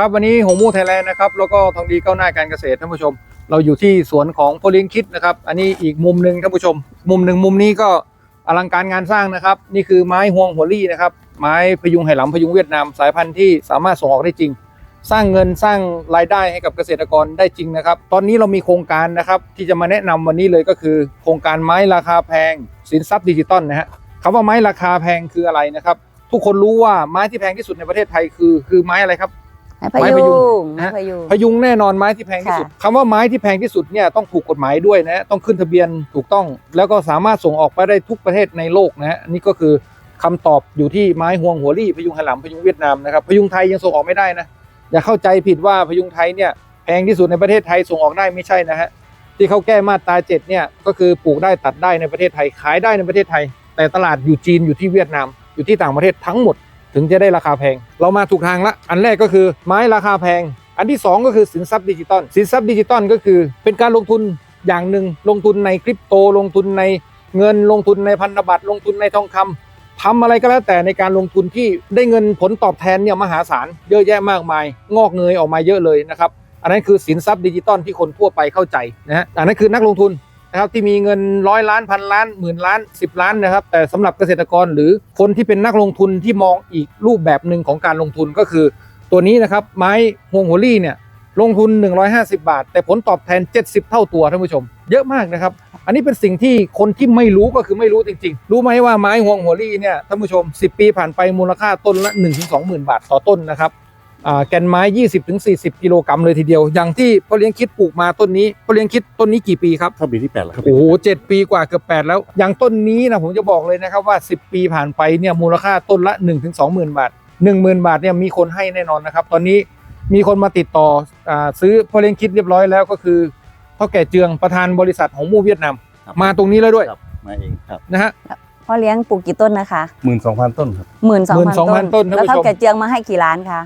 ครับวันนี้หงมูไทยแลนด์นะครับแล้วก็ทองดีก้าวหน้าการเกษตรท่านผู้ชม เราอยู่ที่สวนของพลี้ยงคิดนะครับ อันนี้อีกมุมหนึ่งท่านผู้ชม มุมหนึ่งมุมนี้ก็อลังการงานสร้างนะครับ นี่คือไม้ฮวงหัวลี่นะครับ ไม้พยุงไหหลำพยุงเวียดนามสายพันธุ์ที่สามารถส่งออกได้จริง สร้างเงินสร้างรายได้ให้กับเกษตรกรได้จริงนะครับ ตอนนี้เรามีโครงการนะครับที่จะมาแนะนำวันนี้เลยก็คือ โครงการไม้ราคาแพง สินทรัพย์ดิจิตอลนะฮะคำว่าไม้ราคาแพงคืออะไรนะครับ ทุกคนรู้ว่าไม้ที่แพงที่สุดในประเทศไทยคือ คือไม้อะไรครับ ไม้พไม้พยุยุงงนะไม้ฮะพยุงพยุงแน่นอนไม้ที่แพงที่สุดค่ะคำว่าไม้ที่แพงที่สุดเนี่ยต้องถูกกฎหมายด้วยนะฮะต้องขึ้นทะเบียนถูกต้อง แล้วก็สามารถส่งออกไปได้ทุกประเทศในโลกนะฮะอันนี่ก็คือคำตอบอยู่ที่ไม้ห่วงหัวรี่พยุงไหหลำพยุงเวียดนามนะครับพยุงไทยยังส่งออกไม่ได้นะอย่าเข้าใจผิดว่าพยุงไทยเนี่ยแพงที่สุดในประเทศไทยส่งออกได้ไม่ใช่นะฮะที่เขาแก้มาตราเจ็ดเนี่ยก็คือปลูกได้ตัดได้ในประเทศไทยขายได้ในประเทศไทย แต่ตลาดอยู่จีนอยู่ที่เวียดนามอยู่ที่ต่างประเทศทั้งหมด ถึงจะได้ราคาแพง เรามาถูกทางละ อันแรกก็คือไม้ราคาแพง อันที่ 2 ก็คือสินทรัพย์ดิจิตอลสินทรัพย์ดิจิตอลก็คือเป็นการลงทุนอย่างหนึ่งลงทุนในคริปโตลงทุนในเงินลงทุนในพันธบัตรลงทุนในทองคำทำอะไรก็แล้วแต่ในการลงทุนที่ได้เงินผลตอบแทนเนี่ยมหาศาลเยอะแยะมากมาย งอกเงยออกมาเยอะเลยนะครับอันนั้นคือสินทรัพย์ดิจิตอลที่คนทั่วไปเข้าใจนะฮะอันนั้นคือนักลงทุน นะครับที่มีเงินร้อยล้านพันล้านหมื่นล้านสิบล้านนะครับ แต่สำหรับเกษตรกรหรือคนที่เป็นนักลงทุนที่มองอีกรูปแบบหนึ่งของการลงทุนก็คือ ตัวนี้นะครับไม้ฮวงหัวลี่เนี่ยลงทุน 150 บาท แต่ผลตอบแทน 70 เท่าตัวท่านผู้ชม เยอะมากนะครับ อันนี้เป็นสิ่งที่คนที่ไม่รู้ก็คือไม่รู้จริง ๆ รู้ไหมว่าไม้ฮวงหัวลี่เนี่ยท่านผู้ชม 10 ปีผ่านไปมูลค่าต้นละ 1-20,000 บาทต่อต้นนะครับ แกนไม้ 20-40 กิโลกรัมเลยทีเดียว อย่างที่พ่อเลี้ยงคิดปลูกมาต้นนี้พ่อเลี้ยงคิดต้นนี้กี่ปีครับเข้าปีที่แปดแล้วครับโอ้โหเจ็ดปีกว่าเกือบแปดแล้ว อย่างต้นนี้นะผมจะบอกเลยนะครับว่า 10 ปีผ่านไปเนี่ยมูลค่าต้นละ 1-20,000ถึง20,000บาท 10,000 บาทเนี่ยมีคนให้แน่นอนนะครับ ตอนนี้มีคนมาติดต่ออาซื้อพ่อเลี้ยงคิดเรียบร้อยแล้วก็คือพ่อแก่เจืองประธานบริษัทของมู่เวียดนามครับมาตรงนี้แล้วด้วยครับมาเองครับนะฮะ พ่อเลี้ยงปลูกกี่ต้นนะคะหมื่นสองพันต้นครับ หมื่นสองพัน12,000ต้นท่านแล้วผู้ชม เท่าแก่เจียงมาให้กี่ล้านคะ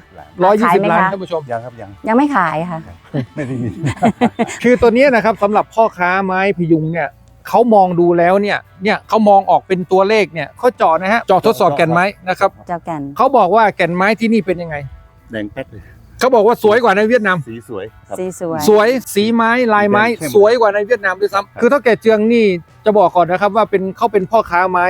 ร้อยยี่ขายสิบไหมล้านคะ ท่านผู้ชม ยังครับยังยังไม่ขายค่ะ ไม่ได้มีคือตัวเนี้ยนะครับสำหรับพ่อค้าไม้พยุงเนี่ยเขามองดูแล้วเนี่ยเนี่ยเขามองออกเป็นตัวเลขเนี่ยเขาเจาะนะฮะเจาะทดสอบแก่นไม้นะครับเจ้ากันเขาบอกว่าแก่นไม้ที่นี่เป็นยังไง แดงแป๊ดเลย เขาบอกว่าสวยกว่าในเวียดนาม สีสวยครับ สีสวย สวยสีไม้ลายไม้แดงเข้มสวยกว่าในเวียดนามด้วยซ้ำคือเท่าแก่เจืองนี่จะบอกก่อนนะครับว่าเป็นเขาเป็นพ่อค้าไม้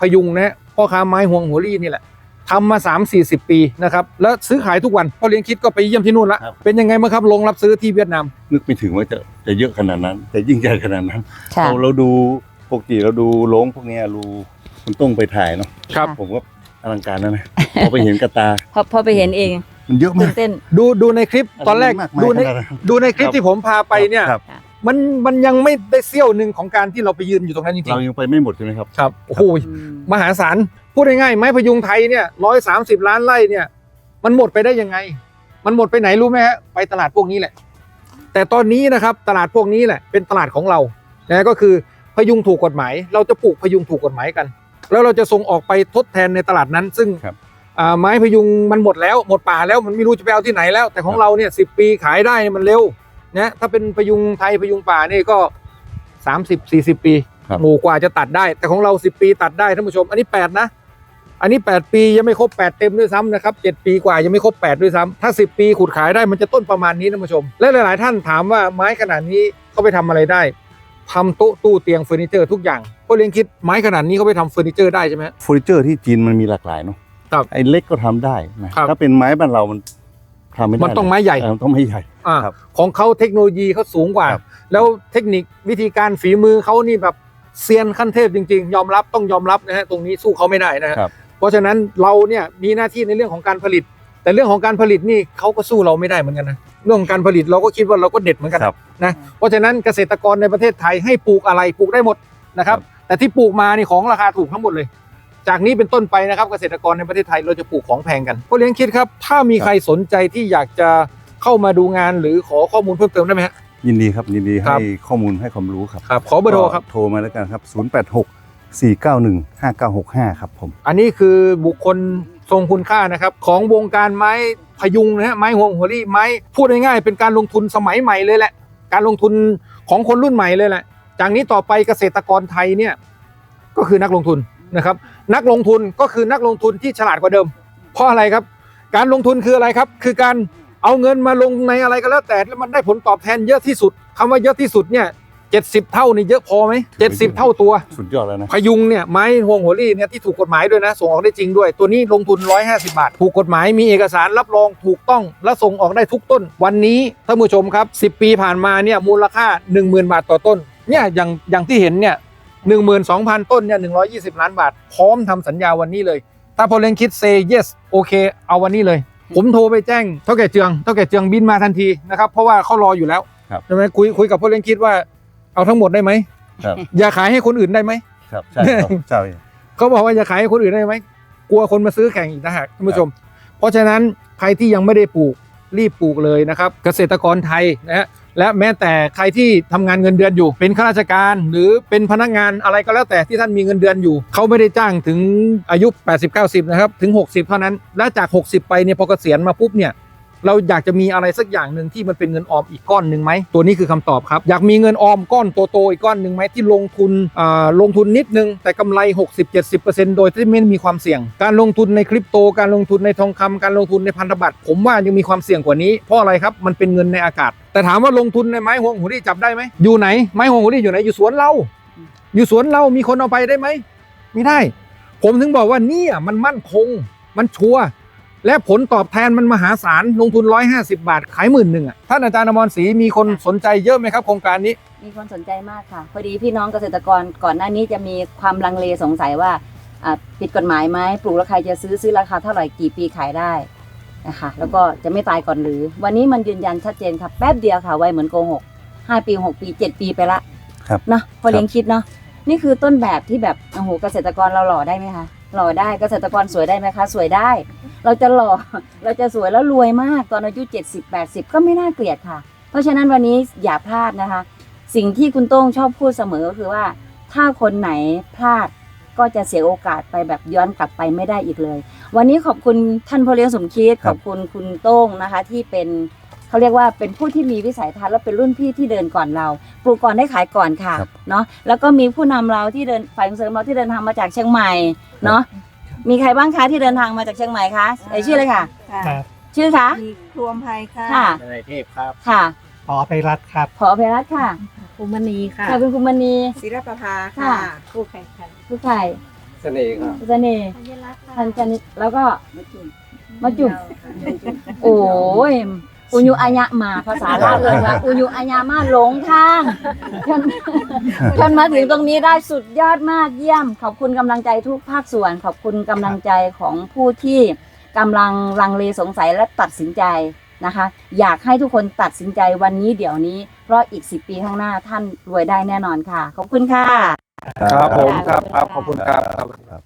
พยุงนะฮะพ่อค้าไม้ห่วงหัวรี่นี่แหละทำมา3 4 0 ปีนะครับแล้วซื้อขายทุกวันพ่อเลี้ยงคิดก็ไปเยี่ยมที่นู่นละเป็นยังไงบ้างครับลงรับซื้อที่เวียดนาม นึกไม่ถึงว่าจะจะเยอะขนาดนั้นจะยิ่งใหญ่ขนาดนั้นค่ะเราเราดูปกติเราดูโล้งพวกเนี้ยรูคุณต้องไปถ่ายเนาะครับ ผมก็อลังการนะนะพอไปเห็นกระตา พอพอไปเห็นเอง มันเยอะตื่มาก นเต้น ดูดูในคลิปตอนแรกมากมายดูในขนาดนั้น ดูในคลิปครับที่ผมพาไปเนี่ยครับมันมันยังไม่ได้เสี้ยวหนึ่งของการที่เราไปยืนอยู่ตรงนั้นจริงเรายังไปไม่หมดใช่ไหมครับ ๆครับโอ้โหอืมมหาศาลพูดง่ายๆไม้พยุงไทยเนี่ยร้อยสามสิบล้านไร่เนี่ย มันหมดไปได้ยังไง มันหมดไปไหนรู้ไหมฮะไปตลาดพวกนี้แหละ แต่ตอนนี้นะครับตลาดพวกนี้แหละเป็นตลาดของเรานะก็คือพยุงถูกกฎหมาย เราจะปลูกพยุงถูกกฎหมายกัน แล้วเราจะส่งออกไปทดแทนในตลาดนั้น ซึ่งครับอ่า ไม้พยุงมันหมดแล้วหมดป่าแล้วมันไม่รู้จะไปเอาที่ไหนแล้ว แต่ของเราเนี่ยสิปีขายได้เนี่ยมันเร็วนะถ้าเป็นพยุงไทยพยุงป่านี่ก็30 40ปีครับหมู่กว่าจะตัดได้ แต่ของเรา10ปีตัดได้ท่านผู้ชม อันนี้8นะ อันนี้8ปียังไม่ครบ8เต็มด้วยซ้ำนะครับ7ปีกว่ายังไม่ครบ8ด้วยซ้ำถ้า10ปีขุดขายได้มันจะต้นประมาณนี้ท่านผู้ชม และหลาย ๆ ท่านถามว่าไม้ขนาดนี้เขาไปทำอะไรได้ทำโต๊ะตู้เตียงเฟอร์นิเจอร์ทุกอย่างก็เรียนคิดไม้ขนาดนี้เขาไปทำเฟอร์นิเจอร์ได้ใช่ไหมเฟอร์นิเจอร์ที่จีนมันมีหลากหลายเนาะ ครับไอ้เล็กก็ทำได้นะครับถ้าเป็นไม้บ้านเรามันทำไม่ได้มันต้องไม้ใหญ่ เออต้องไม้ใหญ่ อ่าครับของเขาเทคโนโลยีเขาสูงกว่า ครับ แล้วเทคนิควิธีการฝีมือเขานี่แบบเซียนขั้นเทพจริง ๆ ยอมรับต้องยอมรับนะฮะตรงนี้สู้เขาไม่ได้นะฮะครับ เพราะฉะนั้นเราเนี่ยมีหน้าที่ในเรื่องของการผลิต แต่เรื่องของการผลิตนี่เขาก็สู้เราไม่ได้เหมือนกันนะเรื่องของการผลิตเราก็คิดว่าเราก็เด็ดเหมือนกันครับนะเพราะฉะนั้นเกษตรกรในประเทศไทยให้ปลูกอะไรปลูกได้หมดนะครับ แต่ที่ปลูกมานี่ของราคาถูกทั้งหมดเลย จากนี้เป็นต้นไปนะครับเกษตรกรในประเทศไทยเราจะปลูกของแพงกันก็เลี้ยงคิดครับ ถ้ามีใครสนใจที่อยากจะเข้ามาดูงานหรือขอข้อมูลเพิ่มเติมได้ไหมฮะ ยินดีครับยินดีครัให้บ ข้อมูลให้ความรู้ครับครับขอเบอร์โทรครับ ก็โทรมาแล้วกันครับ 086 491 5965 ครับผม อันนี้คือบุคคลทรงคุณค่านะครับ ของวงการไม้พยุงนะฮะไม้ห่วงหัวรี่ไม้พูดง่ายๆเป็นการลงทุนสมัยใหม่เลยแหละ การลงทุนของคนรุ่นใหม่เลยแหละ จากนี้ต่อไปเกษตรกรไทยเนี่ยก็คือนักลงทุน นะครับ นักลงทุนก็คือนักลงทุนที่ฉลาดกว่าเดิม เพราะอะไรครับ การลงทุนคืออะไรครับ คือการเอาเงินมาลงในอะไรก็แล้วแต่แล้วมันได้ผลตอบแทนเยอะที่สุดคำว่าเยอะที่สุดเนี่ยเจ็ดสิบเท่านี่เยอะพอไหมเจ็ดสิบเท่าตัว สุดยอดแล้วนะพยุงเนี่ยไม้ฮวงหัวรี่เนี่ยที่ถูกกฎหมายด้วยนะ ส่งออกได้จริงด้วย ตัวนี้ลงทุน 150 บาท ถูกกฎหมายมีเอกสารรับรองถูกต้อง และส่งออกได้ทุกต้น วันนี้ท่านผู้ชมครับ 10 ปีผ่านมาเนี่ยมูลค่า 10,000 บาทต่อต้นเนี่ยอย่างอย่างที่เห็นเนี่ย 12,000 ต้นเนี่ย120 ล้านบาท พร้อมทำสัญญาวันนี้เลย ถ้าพอเลี้ยงคิด say yes โอเคเอาวันนี้เลย ผมโทรไปแจ้งเท่าแก่เจืองเท่าแก่เจืองบินมาทันทีนะครับ เพราะว่าเขารออยู่แล้วครับใช่ไหมคุยคุยกับพ่อเลี้ยงคิดว่าเอาทั้งหมดได้ไหมครับอย่าขายให้คนอื่นได้ไหมครับใช่ครับใช่เขาบอกว่าอย่าขายให้คนอื่นได้ไหมกลัวคนมาซื้อแข่งอีกนะฮะท่านผู้ชม เพราะฉะนั้นใครที่ยังไม่ได้ปลูกรีบปลูกเลยนะครับ เกษตรกรไทยนะฮะ และแม้แต่ใครที่ทำงานเงินเดือนอยู่ เป็นข้าราชการ หรือเป็นพนักงานอะไรก็แล้วแต่ที่ท่านมีเงินเดือนอยู่ เขาไม่ได้จ้างถึงอายุ 80-90 นะครับ ถึง 60 เท่านั้น และจาก 60 ไปเนี่ยพอเกษียณมาปุ๊บเนี่ย เราอยากจะมีอะไรสักอย่างหนึ่งที่มันเป็นเงินออมอีกก้อนหนึ่งไหมตัวนี้คือคำตอบครับ อยากมีเงินออมก้อนโตๆอีกก้อนหนึ่งไหมที่ลงทุนลงทุนนิดนึง แต่กำไร 60-70%โดยที่ไม่มีความเสี่ยง การลงทุนในคริปโต การลงทุนในทองคำการลงทุนในพันธบัตรผมว่ายังมีความเสี่ยงกว่านี้เพราะอะไรครับมันเป็นเงินในอากาศ แต่ถามว่าลงทุนในไม้ห่วงหัวรี่จับได้ไหมอยู่ไหนไม้ห่วงหัวรี่อยู่ไหนอยู่สวนเรา อยู่สวนเรามีคนเอาไปได้ไหมไม่ได้ ผมถึงบอกว่านี่มันมั่นคง มันชัวร์ และผลตอบแทนมันมหาศาลลงทุน 150 บาท ขายหมื่นหนึ่งอะท่านอาจารย์อมรศรีมีคนสนใจเยอะไหมครับโครงการนี้ มีคนสนใจมากค่ะ พอดีพี่น้องเกษตรกรก่อนหน้านี้จะมีความลังเลสงสัยว่าอ่าผิดกฎหมายไหมปลูกแล้วใครจะซื้อซื้อราคาเท่าไหร่กี่ปีขายได้นะคะแล้วก็จะไม่ตายก่อนหรือ วันนี้มันยืนยันชัดเจนครับแป๊บเดียวค่ะไวเหมือนโกหกห้าปีหกปีเจ็ดปีไปละครับ เนาะพอเลี้ยงคิดเนาะนี่คือต้นแบบที่แบบโอ้โหเกษตรกรเราหล่อได้ไหมคะ หล่อได้เกษตรกรสวยได้ไหมคะ สวยได้ เราจะหล่อเราจะสวยแล้วรวยมากตอนอายุ 70 80 ก็ไม่น่าเกลียดค่ะ เพราะฉะนั้นวันนี้อย่าพลาดนะคะ สิ่งที่คุณโต้งชอบพูดเสมอก็คือว่า ถ้าคนไหนพลาดก็จะเสียโอกาสไปแบบย้อนกลับไปไม่ได้อีกเลย วันนี้ขอบคุณท่านพลเลี้ยงสมคิดคขรับอบคุณคุณโต้งนะคะ ที่เป็นเขาเรียกว่าเป็นผู้ที่มีวิสัยทัศน์และเป็นรุ่นพี่ที่เดินก่อนเรา ปลูกก่อนได้ขายก่อนค่ะครับเนาะแล้วก็มีผู้นำเราที่เดินฝ่ายส่งเสริมเราที่เดินทางมาจากเชียงใหม่ เนาะมีใครบ้างคะที่เดินทางมาจากเชียงใหม่คะเอ่ยชื่อเลยค่ะ ค่ะครับชื่อคะมีครวมภัยค่ะค่ะนายเทพครับ ค่ะขอไปรัฐครับขออภัยรัตน์ค่ะภูมินีค่ะค่ะคุณคุณมณี ศิรประภาค่ะ ค่ะ คู่แข่งขันผู้ไข่เสน่ห์ครับ เสน่ห์ทันจันแล้วก็มาจุ่มโอ้ย อุยุอัญญะมาภาษาลาวเลยว่าอุยุอัญญะมาหลงทางจนจนมาถึงตรงนี้ได้สุดยอดมากเยี่ยม ขอบคุณกำลังใจทุกภาคส่วน ขอบคุณกำลังใจของผู้ที่กำลังลังเลสงสัยและตัดสินใจนะคะ อยากให้ทุกคนตัดสินใจวันนี้เดี๋ยวนี้ เพราะอีก 10 ปีข้างหน้าท่านรวยได้แน่นอนค่ะ ขอบคุณค่ะ ครับผมครับครับขอบคุณครับ ครับ